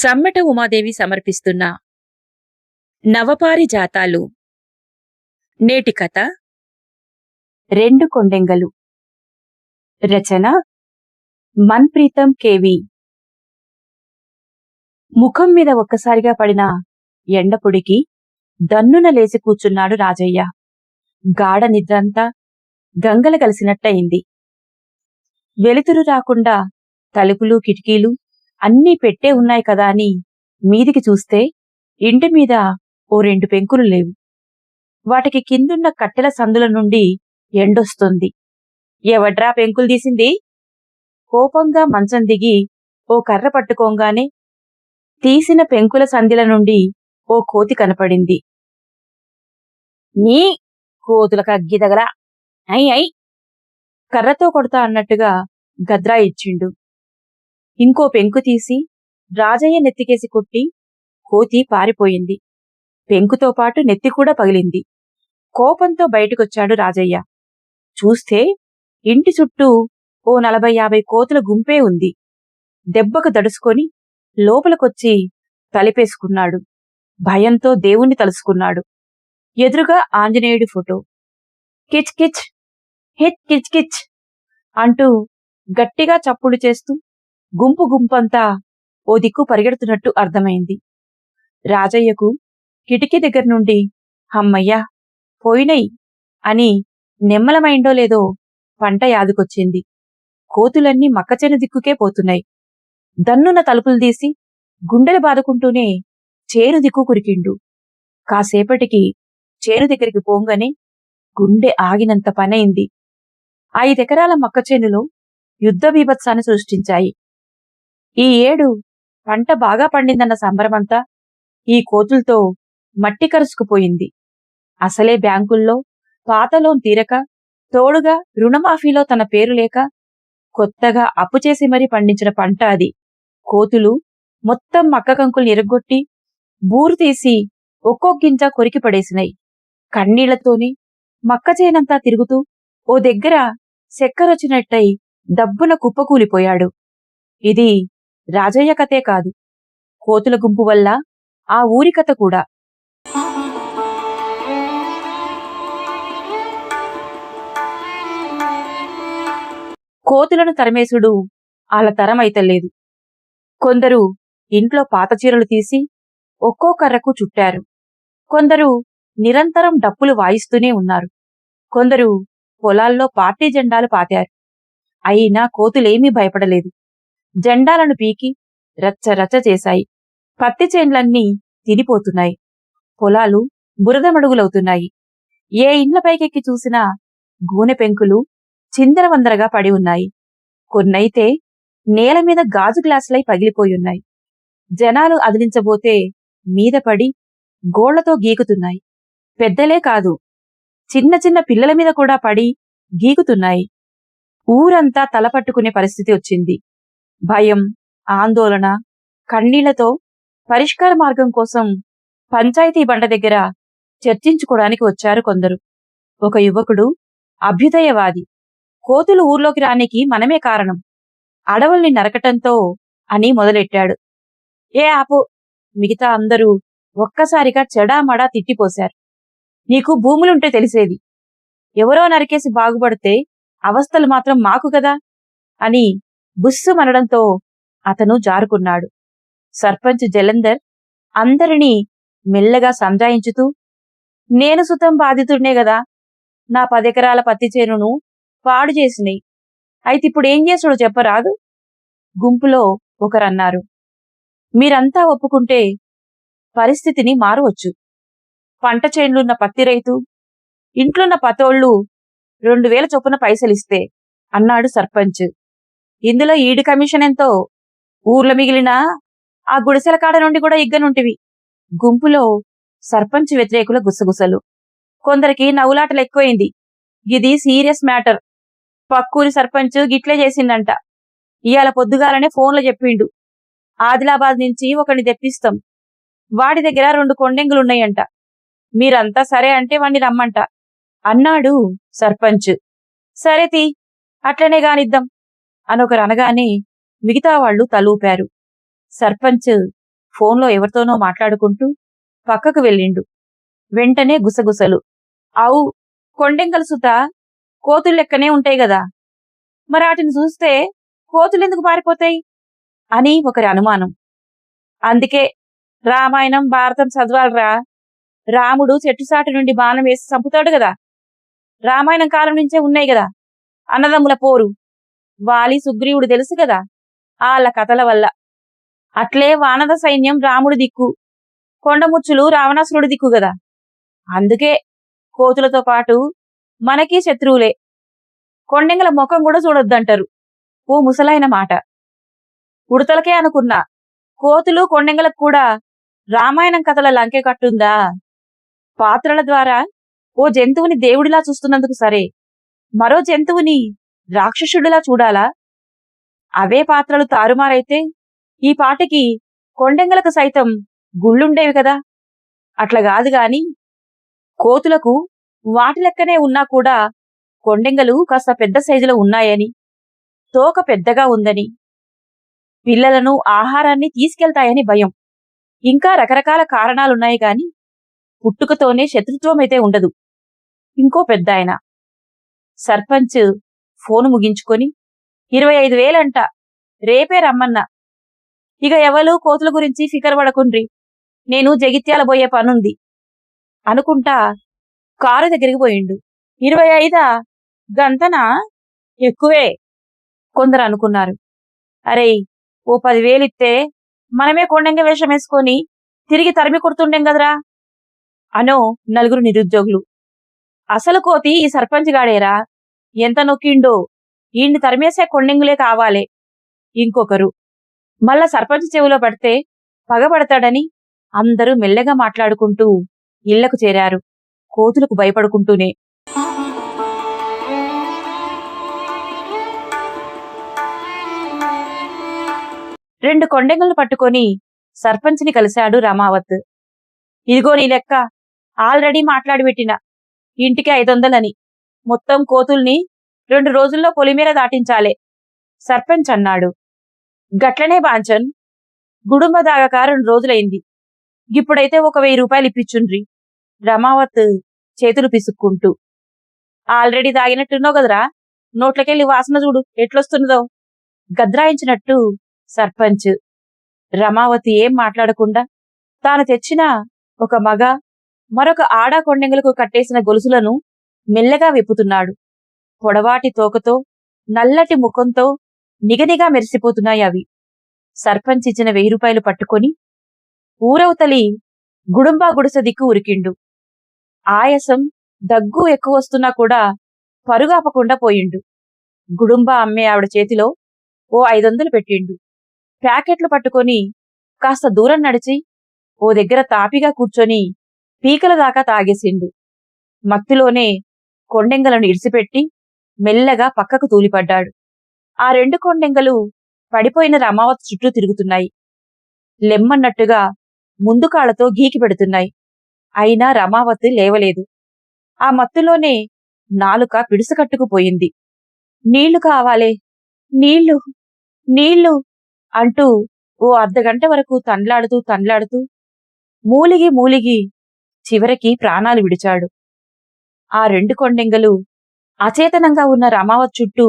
సమ్మెట ఉమాదేవి సమర్పిస్తున్న నవపారి జాతాలు నేటి కథ. రెండు కొండెంగలు. రచన. మన్ప్రీతం కేవి ముఖం మీద ఒక్కసారిగా పడిన ఎండపొడికి దన్నున లేచి కూర్చున్నాడు రాజయ్య. గాఢ నిద్రంతా గంగల కలిసినట్టయింది. వెలుతురు రాకుండా తలుపులు కిటికీలు అన్నీ పెట్టే ఉన్నాయి కదా అని మీదికి చూస్తే ఇంటి మీద ఓ రెండు పెంకులు లేవు. వాటికి కిందున్న కట్టెల సందుల నుండి ఎండొస్తుంది. ఎవడ్రా పెంకులు తీసింది? కోపంగా మంచం దిగి ఓ కర్ర పట్టుకోంగానే తీసిన పెంకుల సందిల నుండి ఓ కోతి కనపడింది. నీ కోతులకు అగ్గిదగల అయి అయి. కర్రతో కొడతా అన్నట్టుగా గద్రా ఇచ్చిండు. ఇంకో పెంకు తీసి రాజయ్య నెత్తికేసి కొట్టి కోతి పారిపోయింది. పెంకుతో పాటు నెత్తి కూడా పగిలింది. కోపంతో బయటకొచ్చాడు రాజయ్య. చూస్తే ఇంటి చుట్టూ ఓ నలభై యాభై కోతుల గుంపే ఉంది. దెబ్బకు దడుసుకొని లోపలికొచ్చి తలిపేసుకున్నాడు. భయంతో దేవుణ్ణి తలుసుకున్నాడు. ఎదురుగా ఆంజనేయుడి ఫోటో. కిచ్ కిచ్ హిట్ కిచ్ కిచ్ అంటూ గట్టిగా చప్పుడు చేస్తూ గుంపు గుంపంతా ఓ దిక్కు పరిగెడుతున్నట్టు అర్థమైంది. రాజయ్యకు కిటికీ దగ్గర నుండి హమ్మయ్యా పోయినై అని నెమ్మలమైండో లేదో పంట యాదుకొచ్చింది. కోతులన్నీ మక్కచెన దిక్కుకే పోతున్నాయి. దన్నున తలుపులు తీసి గుండెలు బాదుకుంటూనే చేను దిక్కు కురికిండు. కాసేపటికి చేను దగ్గరికి పోంగనే గుండె ఆగినంత పనైంది. ఐదెకరాల మక్కచేనులో యుద్ధ బీభత్సాన్ని సృష్టించాయి. ఈ ఏడు పంట బాగా పండిందన్న సంబరమంతా ఈ కోతులతో మట్టి కరుసుకుపోయింది. అసలే బ్యాంకుల్లో పాత లోన్ తీరక తోడుగా రుణమాఫీలో తన పేరు లేక కొత్తగా అప్పు చేసి మరీ పండించిన పంట అది. కోతులు మొత్తం మక్క కంకులు బూరు తీసి ఒక్కో గింజ కొరికి పడేసినాయి. కన్నీళ్ళతోనే మక్క తిరుగుతూ ఓ దగ్గర చెక్కరొచ్చినట్టయి దబ్బున కుప్పకూలిపోయాడు. ఇది రాజయ్య కథే కాదు. కోతుల గుంపు వల్ల ఆ ఊరి కథ కూడా. కోతులను తరమేసుడు ఆల తరమైతలేదు కొందరు ఇంట్లో పాత చీరలు తీసి ఒక్కో కర్రకు చుట్టారు. కొందరు నిరంతరం డప్పులు వాయిస్తూనే ఉన్నారు. కొందరు పొలాల్లో పార్టీ జెండాలు పాతారు. అయినా కోతులేమీ భయపడలేదు. జెండాలను పీకి రచ్చ రచ్చ చేశాయి. పత్తి చేన్లన్నీ తినిపోతున్నాయి పొలాలు బురదమడుగులవుతున్నాయి. ఏ ఇండ్ల పైకెక్కి చూసినా గూనె పెంకులు చిందరవందరగా పడి ఉన్నాయి. కొన్నైతే నేల మీద గాజు గ్లాసులై పగిలిపోయున్నాయి. జనాలు అదిలించబోతే మీద పడి గోళ్ళతో గీకుతున్నాయి. పెద్దలే కాదు చిన్న చిన్న పిల్లల మీద కూడా పడి గీకుతున్నాయి. ఊరంతా తలపట్టుకునే పరిస్థితి వచ్చింది. భయం ఆందోళన కన్నీళ్ళతో పరిష్కార మార్గం కోసం పంచాయతీ బండ దగ్గర చర్చించుకోవడానికి వచ్చారు కొందరు. ఒక యువకుడు అభ్యుదయవాది. కోతులు ఊర్లోకి రానికి మనమే కారణం. అడవుల్ని నరకటంతో అని మొదలెట్టాడు. ఏ ఆపు మిగతా అందరూ ఒక్కసారిగా చెడామడా తిట్టిపోశారు. నీకు భూములుంటే తెలిసేది. ఎవరో నరికేసి బాగుపడితే అవస్థలు మాత్రం మాకు కదా అని బుస్సుమనడంతో అతను జారుకున్నాడు. సర్పంచ్ జలంధర్ అందరినీ మెల్లగా సంజాయించుతూ నేను సుతం బాధితుడినే గదా నా పదెకరాల పత్తి చేనును పాడు చేసినాయి. అయితే ఇప్పుడు ఏం చేసుడు చెప్పరాదు? గుంపులో ఒకరన్నారు. మీరంతా ఒప్పుకుంటే పరిస్థితిని మారవచ్చు. పంట చేనులున్న పత్తి రైతు ఇంట్లున్న పతోళ్ళు రెండు వేల చొప్పున పైసలిస్తే అన్నాడు సర్పంచ్. ఇందులో ఈడి కమిషన్ ఎంతో? ఊర్లో మిగిలిన ఆ గుడిసెల కాడ నుండి కూడా ఇగ్గనుంటివి. గుంపులో సర్పంచ్ వ్యతిరేకుల గుసగుసలు. కొందరికి నవ్వులాటలు ఎక్కువైంది. ఇది సీరియస్ మ్యాటర్. పక్కూరి సర్పంచ్ గిట్లే చేసిందంట. ఇవాళ పొద్దుగాలనే ఫోన్లో చెప్పిండు. ఆదిలాబాద్ నుంచి ఒకని తెప్పిస్తాం. వాడి దగ్గర రెండు కొండెంగులున్నాయంట. మీరంతా సరే అంటే వాణ్ణి రమ్మంట. అన్నాడు సర్పంచ్. సరే తీ అట్లనే గానిద్దాం. అనొకరు అనగానే మిగతా వాళ్ళు తలూపారు. సర్పంచ్ ఫోన్లో ఎవరితోనో మాట్లాడుకుంటూ పక్కకు వెళ్ళిండు. వెంటనే గుసగుసలు. అవు కొండెంగల సుత కోతులు లెక్కనే ఉంటాయి గదా. మరి వాటిని చూస్తే కోతులెందుకు పారిపోతాయి? అని ఒకరి అనుమానం. అందుకే రామాయణం భారతం చదవాలరా. రాముడు చెట్టుసాటి నుండి బాణం వేసి చంపుతాడు గదా. రామాయణం కాలం నుంచే ఉన్నాయి గదా. అన్నదమ్ముల పోరు. వాలి సుగ్రీవుడు తెలుసు కదా? ఆళ్ళ కథల వల్ల. అట్లే వానర సైన్యం రాముడి దిక్కు. కొండముచ్చులు రావణాసురుడి దిక్కు గదా అందుకే కోతులతో పాటు మనకి శత్రువులే. కొండెంగల ముఖం కూడా చూడొద్దంటారు. ఓ ముసలైన మాట. ఉడతలకే అనుకున్నా. కోతులు కొండెంగలకు కూడా రామాయణం కథల లంకె కట్టుందా? పాత్రల ద్వారా ఓ జంతువుని దేవుడిలా చూస్తున్నందుకు సరే. మరో జంతువుని రాక్షసుడిలా చూడాలా? అవే పాత్రలు తారుమారైతే ఈ పాటకి కొండెంగలకు సైతం గుళ్ళుండేవి కదా? అట్లా కాదు గాని కోతులకు వాటి లెక్కనే ఉన్నా కూడా కొండెంగలు కాస్త పెద్ద సైజులో ఉన్నాయని తోక పెద్దగా ఉందని పిల్లలను ఆహారాన్ని తీసుకెళ్తాయని భయం. ఇంకా రకరకాల కారణాలున్నాయి గాని పుట్టుకతోనే శత్రుత్వమైతే ఉండదు. ఇంకో పెద్ద ఆయన సర్పంచ్ ఫోను ముగించుకొని ఇరవై ఐదు వేలంట రేపే రమ్మన్నా. ఇక ఎవలు కోతుల గురించి ఫికర్ పడకుండ్రి. నేను జగిత్యాల పోయే పనుంది. అనుకుంటా కారు దగ్గరికి పోయిండు. ఇరవై ఐదా? గంతన? ఎక్కువే. కొందరు అనుకున్నారు. అరే ఓ పదివేలిస్తే మనమే కొండంగ వేషం వేసుకొని తిరిగి తరిమి కొడుతుండేం కదరా? అనో నలుగురు నిరుద్యోగులు. అసలు కోతి ఈ సర్పంచ్ గాడేరా ఎంత నొక్కిండో. ఈయన్ని తరిమేసే కొండెంగులే కావాలే. ఇంకొకరు. మళ్ళా సర్పంచ్ చెవిలో పడితే పగబడతాడని అందరూ మెల్లగా మాట్లాడుకుంటూ ఇళ్ళకు చేరారు. కోతులకు భయపడుకుంటూనే. రెండు కొండెంగులను పట్టుకొని సర్పంచ్ని కలిశాడు రమావత్. ఇదిగో నీ లెక్క. ఆల్రెడీ మాట్లాడి పెట్టిన ఇంటికి ఐదొందలని. మొత్తం కోతుల్ని రెండు రోజుల్లో పొలిమీర దాటించాలే. సర్పంచ్ అన్నాడు. గట్లనే బాంచన్ గుడుంబ దాగక రెండు రోజులైంది. ఇప్పుడైతే ఒక వెయ్యి రూపాయలు ఇప్పించుండ్రి రమావత్ చేతులు పిసుక్కుంటూ. ఆల్రెడీ తాగినట్టున్నావు కదరా నోట్లకెళ్ళి వాసన చూడు ఎట్లొస్తున్నదో. గద్రాయించినట్టు సర్పంచ్. రమావతి ఏం మాట్లాడకుండా తాను తెచ్చిన ఒక మగ మరొక ఆడా కొండెంగులకు కట్టేసిన గొలుసులను మెల్లగా విప్పుతున్నాడు. పొడవాటి తోకతో నల్లటి ముఖంతో నిగనిగా మెరిసిపోతున్నాయి అవి. సర్పంచ్ ఇచ్చిన వెయ్యి రూపాయలు పట్టుకొని ఊరవతలి గుడుంబా గుడిసె దిక్కు ఉరికిండు. ఆయాసం దగ్గు ఎక్కువ వస్తున్నా కూడా పరుగాపకుండా పోయిండు. గుడుంబా అమ్మే ఆవిడ చేతిలో ఓ ఐదొందలు పెట్టిండు. ప్యాకెట్లు పట్టుకొని కాస్త దూరం నడిచి ఓ దగ్గర తాపిగా కూర్చొని పీకల దాకా తాగేసిండు. మత్తులోనే కొండెంగలను ఇడిసిపెట్టి మెల్లగా పక్కకు తూలిపడ్డాడు. ఆ రెండు కొండెంగలు పడిపోయిన రమావత్ చుట్టూ తిరుగుతున్నాయి. లెమ్మన్నట్టుగా ముందు కాళ్ళతో గీకి పెడుతున్నాయి. అయినా రమావతి లేవలేదు. ఆ మత్తులోనే నాలుక పిడుసుకట్టుకుపోయింది నీళ్ళు కావాలే. నీళ్ళు. నీళ్ళు అంటూ ఓ అర్ధగంట వరకు తండ్లాడుతూ తండ్లాడుతూ మూలిగి మూలిగి చివరికి ప్రాణాలు విడిచాడు. ఆ రెండు కొండెంగలు అచేతనంగా ఉన్న రమావత్ చుట్టూ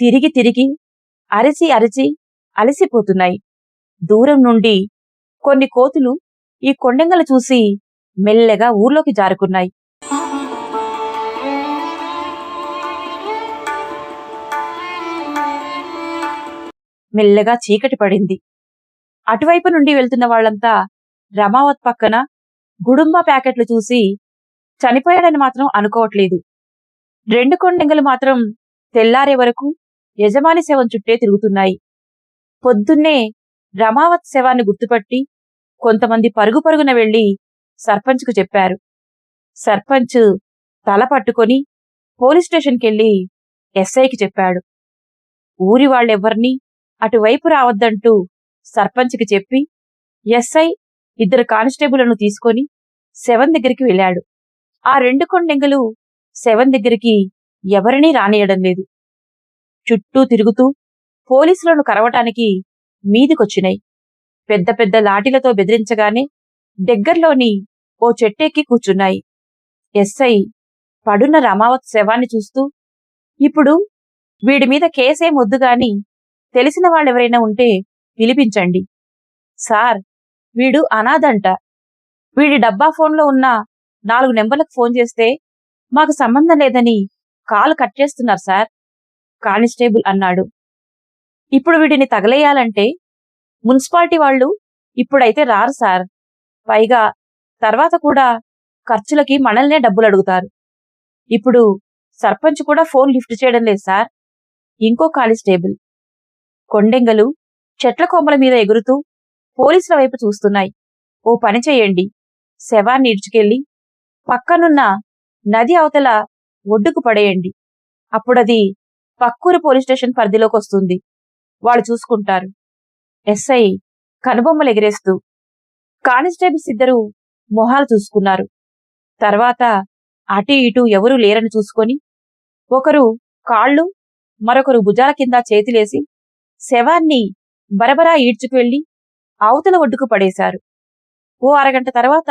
తిరిగి తిరిగి అరిచి అరిచి అలసిపోతున్నాయి. దూరం నుండి కొన్ని కోతులు ఈ కొండెంగలు చూసి మెల్లగా ఊర్లోకి జారుకున్నాయి. మెల్లగా చీకటి పడింది. అటువైపు నుండి వెళ్తున్న వాళ్ళంతా రమావత్ పక్కన గుడుంబా ప్యాకెట్లు చూసి చనిపోయాడని మాత్రం అనుకోవట్లేదు. రెండు కొండెంగలు మాత్రం తెల్లారే వరకు యజమాని శవం చుట్టే తిరుగుతున్నాయి. పొద్దున్నే రమావత్ శవాన్ని గుర్తుపట్టి కొంతమంది పరుగు పరుగున వెళ్ళి సర్పంచ్కు చెప్పారు. సర్పంచ్ తల పట్టుకొని పోలీస్ స్టేషన్కెళ్ళి ఎస్ఐకి చెప్పాడు. ఊరి వాళ్ళెవ్వర్నీ అటువైపు రావద్దంటూ సర్పంచ్కి చెప్పి ఎస్ఐ ఇద్దరు కానిస్టేబుళ్ళను తీసుకొని శవం దగ్గరికి వెళ్ళాడు. ఆ రెండు కొండెంగలు శవం దగ్గరికి ఎవరినీ రానియడం లేదు. చుట్టూ తిరుగుతూ పోలీసులను కరవటానికి మీదికొచ్చినాయి. పెద్ద పెద్ద లాఠీలతో బెదిరించగానే దగ్గర్లోని ఓ చెట్టెక్కి కూర్చున్నాయి. ఎస్ఐ పడున్న రమావత్ శవాన్ని చూస్తూ ఇప్పుడు వీడి మీద కేసేం వద్దుగాని తెలిసిన వాళ్ళెవరైనా ఉంటే పిలిపించండి. సార్ వీడు అనాథంట. వీడి డబ్బా ఫోన్లో ఉన్న నాలుగు నెంబర్లకు ఫోన్ చేస్తే మాకు సంబంధం లేదని కాలు కట్ చేస్తున్నారు సార్ కానిస్టేబుల్ అన్నాడు. ఇప్పుడు వీడిని తగలేయాలంటే మున్సిపాలిటీ వాళ్ళు ఇప్పుడైతే రారు సార్. పైగా తర్వాత కూడా ఖర్చులకి మనల్నే డబ్బులు అడుగుతారు. ఇప్పుడు సర్పంచ్ కూడా ఫోన్ లిఫ్ట్ చేయడం లేదు సార్. ఇంకో కానిస్టేబుల్ కొండెంగలు చెట్ల కొమ్మల మీద ఎగురుతూ పోలీసుల వైపు చూస్తున్నాయి. ఓ పని చేయండి. శవాన్ని ఇడ్చుకెళ్ళి పక్కనున్న నది అవతల ఒడ్డుకు పడేయండి. అప్పుడది పక్కూరు పోలీస్ స్టేషన్ పరిధిలోకి వస్తుంది వాళ్ళు చూసుకుంటారు. ఎస్ఐ కనుబొమ్మలు ఎగిరేస్తూ కానిస్టేబుల్స్ ఇద్దరు మొహాలు చూసుకున్నారు. తర్వాత అటు ఇటు ఎవరూ లేరని చూసుకొని ఒకరు కాళ్ళు మరొకరు భుజాల కింద చేతిలేసి శవాన్ని బరబరా ఈడ్చుకువెళ్ళి అవతల ఒడ్డుకు పడేశారు. ఓ అరగంట తర్వాత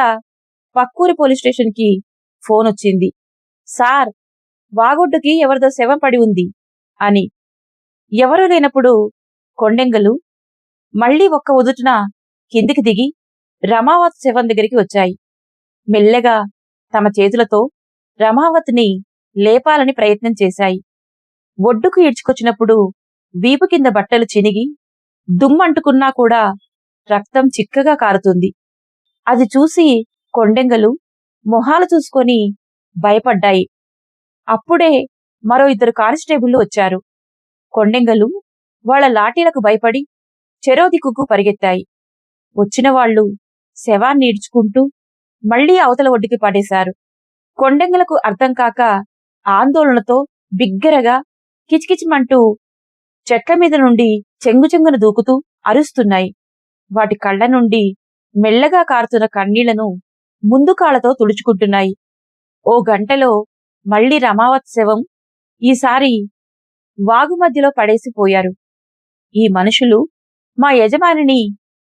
పక్కూరి పోలీస్ స్టేషన్కి ఫోన్ వచ్చింది సార్ వాగొడ్డుకి ఎవరిదో శవం పడి ఉంది అని. ఎవరూ లేనప్పుడు కొండెంగలు మళ్ళీ ఒక్క ఉదుటున కిందికి దిగి రమావత్ శవం దగ్గరికి వచ్చాయి. మెల్లగా తమ చేతులతో రమావత్ని లేపాలని ప్రయత్నం చేశాయి. ఒడ్డుకు ఈడ్చుకొచ్చినప్పుడు వీపు కింద బట్టలు చినిగి దుమ్మంటుకున్నా కూడా రక్తం చిక్కగా కారుతుంది. అది చూసి కొండెంగలు మొహాలు చూసుకొని భయపడ్డాయి. అప్పుడే మరో ఇద్దరు కానిస్టేబుళ్ళు వచ్చారు. కొండెంగలు వాళ్ళ లాఠీలకు భయపడి చెరో దిక్కుకు పరిగెత్తాయి. వచ్చిన వాళ్ళు శవాన్ని ఈడ్చుకుంటూ మళ్ళీ అవతల ఒడ్డుకి పడేశారు. కొండెంగలకు అర్థం కాక ఆందోళనతో బిగ్గరగా కిచకిచమంటూ చెట్ల మీద నుండి చెంగుచెంగున దూకుతూ అరుస్తున్నాయి. వాటి కళ్ళ నుండి మెల్లగా కారుతున్న కన్నీళ్ళను ముందు కాళ్ళతో తుడుచుకుంటున్నాయి. ఓ గంటలో మళ్ళీ రమావత్ శవం ఈసారి వాగు మధ్యలో పడేసిపోయారు. ఈ మనుషులు మా యజమానిని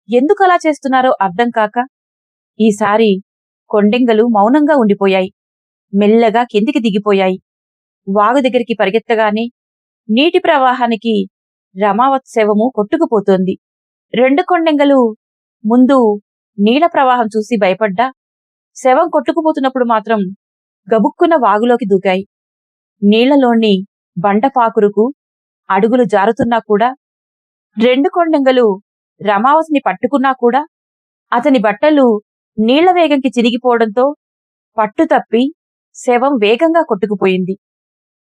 ఎందుకలా చేస్తున్నారో అర్థం కాక ఈసారి కొండెంగలు మౌనంగా ఉండిపోయాయి. మెల్లగా కిందికి దిగిపోయాయి. వాగు దగ్గరికి పరిగెత్తగానే నీటి ప్రవాహానికి రమావత్ శవము కొట్టుకుపోతోంది. రెండు కొండెంగలు ముందు నీల ప్రవాహం చూసి భయపడ్డా శవం కొట్టుకుపోతున్నప్పుడు మాత్రం గబుక్కున వాగులోకి దూకాయి. నీళ్ళలోని బండపాకురుకు అడుగులు జారుతున్నా కూడా రెండు కొండంగలు రమావతిని పట్టుకున్నా కూడా అతని బట్టలు నీళ్ళ వేగంకి చిరిగిపోవడంతో పట్టు తప్పి శవం వేగంగా కొట్టుకుపోయింది.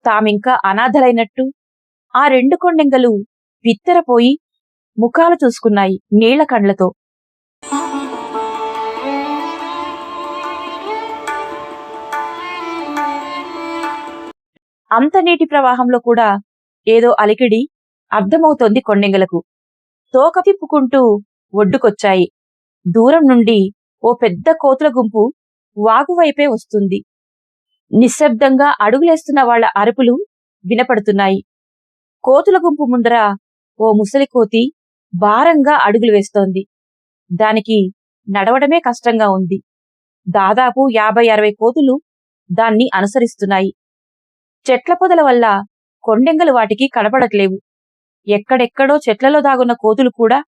తామింకా అనాథలైనట్టు ఆ రెండు కొండెంగలు విత్తరపోయి ముఖాలు చూసుకున్నాయి నీళ్ళ కండ్లతో. అంత నీటి ప్రవాహంలో కూడా ఏదో అలికిడి అర్థమవుతోంది కొండెంగలకు. తోక తిప్పుకుంటూ ఒడ్డుకొచ్చాయి. దూరం నుండి ఓ పెద్ద కోతుల గుంపు వాగువైపే వస్తుంది. నిశ్శబ్దంగా అడుగులేస్తున్న వాళ్ళ అరుపులు వినపడుతున్నాయి. కోతుల గుంపు ముందర ఓ ముసలి కోతి భారంగా అడుగులు వేస్తోంది. దానికి నడవడమే కష్టంగా ఉంది. దాదాపు యాభై అరవై కోతులు దాన్ని అనుసరిస్తున్నాయి. చెట్ల పొదల వల్ల కొండెంగలు వాటికి కనపడట్లేవు. ఎక్కడెక్కడో చెట్లలో దాగున్న కోతులు కూడా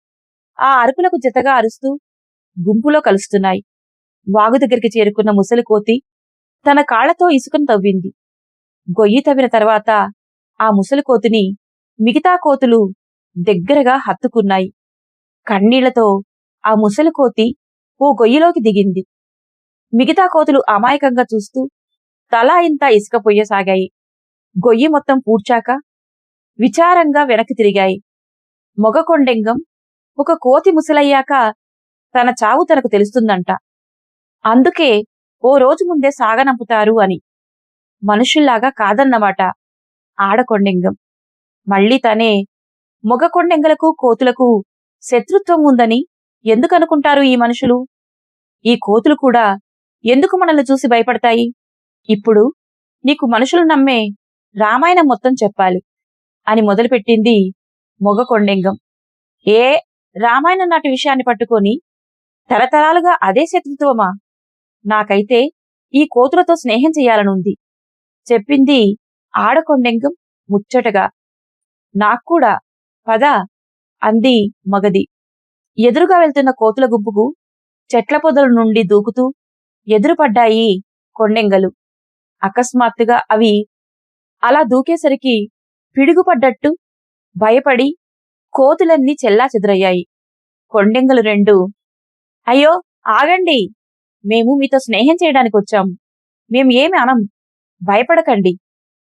ఆ అరుపులకు జతగా అరుస్తూ గుంపులో కలుస్తున్నాయి. వాగు దగ్గరికి చేరుకున్న ముసలి కోతి తన కాళ్ళతో ఇసుకను తవ్వింది. గొయ్యి తవ్విన తర్వాత ఆ ముసలి కోతిని మిగతా కోతులు దగ్గరగా హత్తుకున్నాయి. కన్నీళ్ళతో ఆ ముసలి కోతి ఓ గొయ్యిలోకి దిగింది. మిగతా కోతులు అమాయకంగా చూస్తూ తలా ఇంత ఇసుక పొయ్యసాగాయి. గొయ్యి మొత్తం పూడ్చాక విచారంగా వెనక్కి తిరిగాయి. మొగకొండెంగం ఒక కోతి ముసలయ్యాక తన చావు తనకు తెలుస్తుందంట. అందుకే ఓ రోజు ముందే సాగనంపుతారు అని. మనుషుల్లాగా కాదన్నమాట ఆడకొండెంగం మళ్ళీ తనే మొగకొండెంగలకు కోతులకు శత్రుత్వం ఉందని ఎందుకనుకుంటారు ఈ మనుషులు? ఈ కోతులు కూడా ఎందుకు మనల్ని చూసి భయపడతాయి? ఇప్పుడు నీకు మనుషులు నమ్మే రామాయణం మొత్తం చెప్పాలి అని మొదలుపెట్టింది మొగ కొండెంగం. ఏ రామాయణం నాటి విషయాన్ని పట్టుకొని తరతరాలుగా అదే శత్రుత్వమా? నాకైతే ఈ కోతులతో స్నేహం చెయ్యాలనుంది చెప్పింది ఆడకొండెంగం ముచ్చటగా. నాక్కూడా పద అంది మగది ఎదురుగా వెళ్తున్న కోతుల గుంపుకు చెట్ల పొదల నుండి దూకుతూ ఎదురుపడ్డాయి కొండెంగలు. అకస్మాత్తుగా అవి అలా దూకేసరికి పిడుగుపడ్డట్టు భయపడి కోతులన్నీ చెల్లా చెదురయ్యాయి. కొండెంగలు రెండు అయ్యో ఆగండి. మేము మీతో స్నేహం చేయడానికి వచ్చాం. మేం ఏమి అనం. భయపడకండి.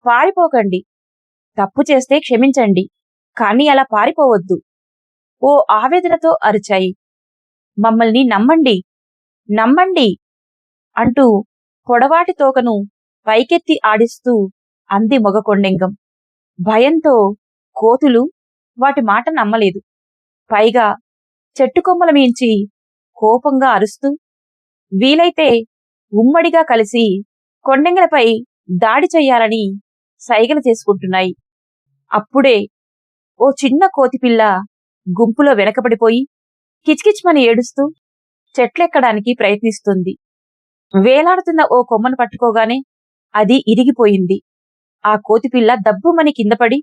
పారిపోకండి. తప్పు చేస్తే క్షమించండి. కానీ అలా పారిపోవద్దు. ఓ ఆవేదనతో అరిచాయి. మమ్మల్ని నమ్మండి. నమ్మండి అంటూ పొడవాటి తోకను పైకెత్తి ఆడిస్తూ అంది మొగకొండెంగం. భయంతో కోతులు వాటి మాట నమ్మలేదు. పైగా చెట్టు కొమ్మల మించి కోపంగా అరుస్తూ వీలైతే ఉమ్మడిగా కలిసి కొండెంగలపై దాడి చెయ్యాలని సైగలు చేసుకుంటున్నాయి. అప్పుడే ఓ చిన్న కోతిపిల్ల గుంపులో వెనకబడిపోయి కిచ్కిచ్మని ఏడుస్తూ చెట్లెక్కడానికి ప్రయత్నిస్తుంది. వేలాడుతున్న ఓ కొమ్మను పట్టుకోగానే అది ఇరిగిపోయింది. ఆ కోతిపిల్ల దబ్బుమని కిందపడి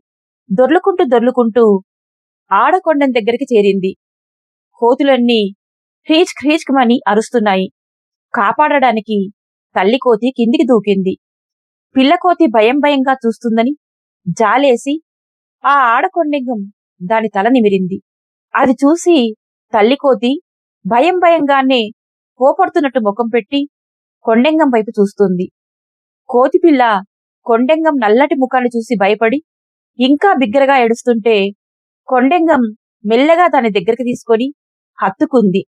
దొర్లుకుంటూ దొర్లుకుంటూ ఆడకొండం దగ్గరికి చేరింది. కోతులన్నీ హ్రీచ్ హ్రీచ్కమని అరుస్తున్నాయి. కాపాడడానికి తల్లి కోతి కిందికి దూకింది. పిల్లకోతి భయం భయంగా చూస్తుందని జాలేసి ఆ ఆడకొండెంగం దాని తల నిమిరింది. అది చూసి తల్లి కోతి భయం భయంగానే కోపడుతున్నట్టు ముఖం పెట్టి కొండెంగం వైపు చూస్తుంది. కోతిపిల్ల కొండెంగం నల్లటి ముఖాన్ని చూసి భయపడి ఇంకా బిగ్గరగా ఏడుస్తుంటే కొండెంగం మెల్లగా దాని దగ్గరికి తీసుకొని హత్తుకుంది.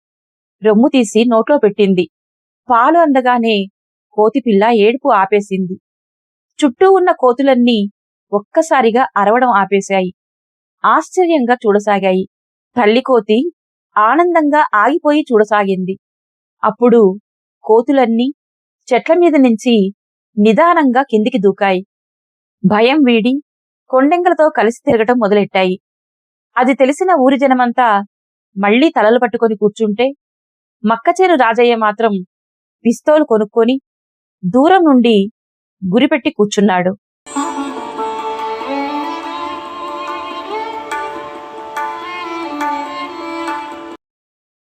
రొమ్ము తీసి నోట్లో పెట్టింది. పాలు అందగానే కోతిపిల్ల ఏడుపు ఆపేసింది. చుట్టూ ఉన్న కోతులన్నీ ఒక్కసారిగా అరవడం ఆపేశాయి. ఆశ్చర్యంగా చూడసాగాయి. తల్లి కోతి ఆనందంగా ఆగిపోయి చూడసాగింది. అప్పుడు కోతులన్నీ చెట్ల మీద నుంచి నిదానంగా కిందికి దూకాయి. భయం వీడి కొండెంగలతో కలిసి తిరగటం మొదలెట్టాయి. అది తెలిసిన ఊరి జనమంతా మళ్ళీ తలలు పట్టుకొని కూర్చుంటే మక్కచేరు రాజయ్య మాత్రం పిస్తోలు కొనుక్కొని దూరం నుండి గురిపెట్టి కూర్చున్నాడు.